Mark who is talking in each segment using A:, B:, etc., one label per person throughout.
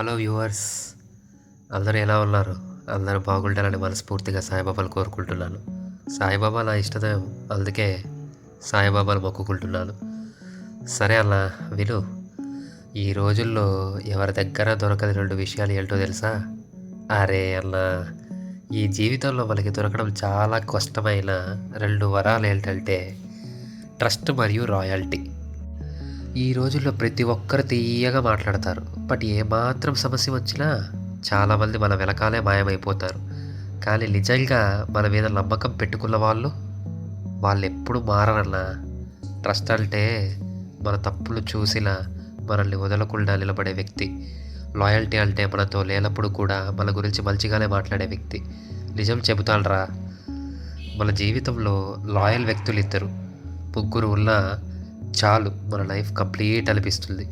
A: Hello viewers అందరూ ఎలా ఉన్నారు? అందరూ బాగుంటారని మనస్ఫూర్తిగా సాయిబాబాను కోరుకుంటున్నాను. సాయిబాబా నా ఇష్టదైవం. అందుకే సాయిబాబాను మొక్కుకుంటున్నాను. సరే అన్న విను. ఈ రోజుల్లో ఎవరి దగ్గర దొరకని రెండు విషయాలు ఏంటో తెలుసా? అరే అన్న ఈ జీవితంలో మనకి దొరకడం చాలా కష్టమైన రెండు వరాలు ఏంటంటే ట్రస్ట్ మరియు రాయల్టీ. ఈ రోజుల్లో ప్రతి ఒక్కరు తీయగా మాట్లాడతారు. బట్ ఏమాత్రం సమస్య వచ్చినా చాలామంది మన వెనకాలే మాయమైపోతారు. కానీ నిజంగా మన మీద నమ్మకం పెట్టుకున్న వాళ్ళు వాళ్ళు ఎప్పుడు మారరన్నా ట్రస్ట్ అంటే మన తప్పులు చూసిన మనల్ని వదలకుండా నిలబడే వ్యక్తి. లాయల్టీ అంటే మనతో లేనప్పుడు కూడా మన గురించి మంచిగానే మాట్లాడే వ్యక్తి. నిజం చెబుతానరా. మన జీవితంలో లాయల్ వ్యక్తులు ఇద్దరు ముగ్గురు ఉన్నా చాలు మన లైఫ్ కంప్లీట్ అనిపిస్తుంది.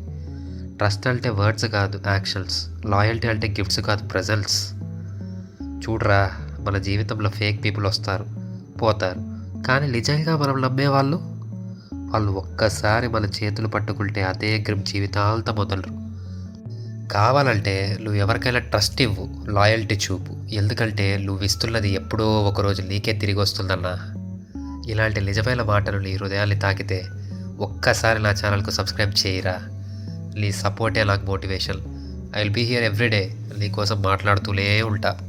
A: ట్రస్ట్ అంటే వర్డ్స్ కాదు యాక్షన్స్. లాయల్టీ అంటే గిఫ్ట్స్ కాదు ప్రజెంట్స్. చూడరా మన జీవితంలో ఫేక్ పీపుల్ వస్తారు పోతారు. కానీ నిజంగా మనం నమ్మేవాళ్ళు వాళ్ళు ఒక్కసారి మన చేతులు పట్టుకుంటే అదే గ్రిప్ జీవితాంతం మొదలరు కావాలంటే నువ్వు ఎవరికైనా ట్రస్ట్ ఇవ్వు లాయల్టీ చూపు. ఎందుకంటే నువ్వు ఇస్తున్నది ఎప్పుడో ఒకరోజు నీకే తిరిగి వస్తుందన్నా. ఇలాంటి నిజమైన మాటలు నీ హృదయాన్ని తాకితే ఒక్కసారి నా ఛానల్కు సబ్స్క్రైబ్ చేయరా? నీ సపోర్టే నాకు motivation. I will be here everyday నీ కోసం మాట్లాడుతూనే ఉంటా.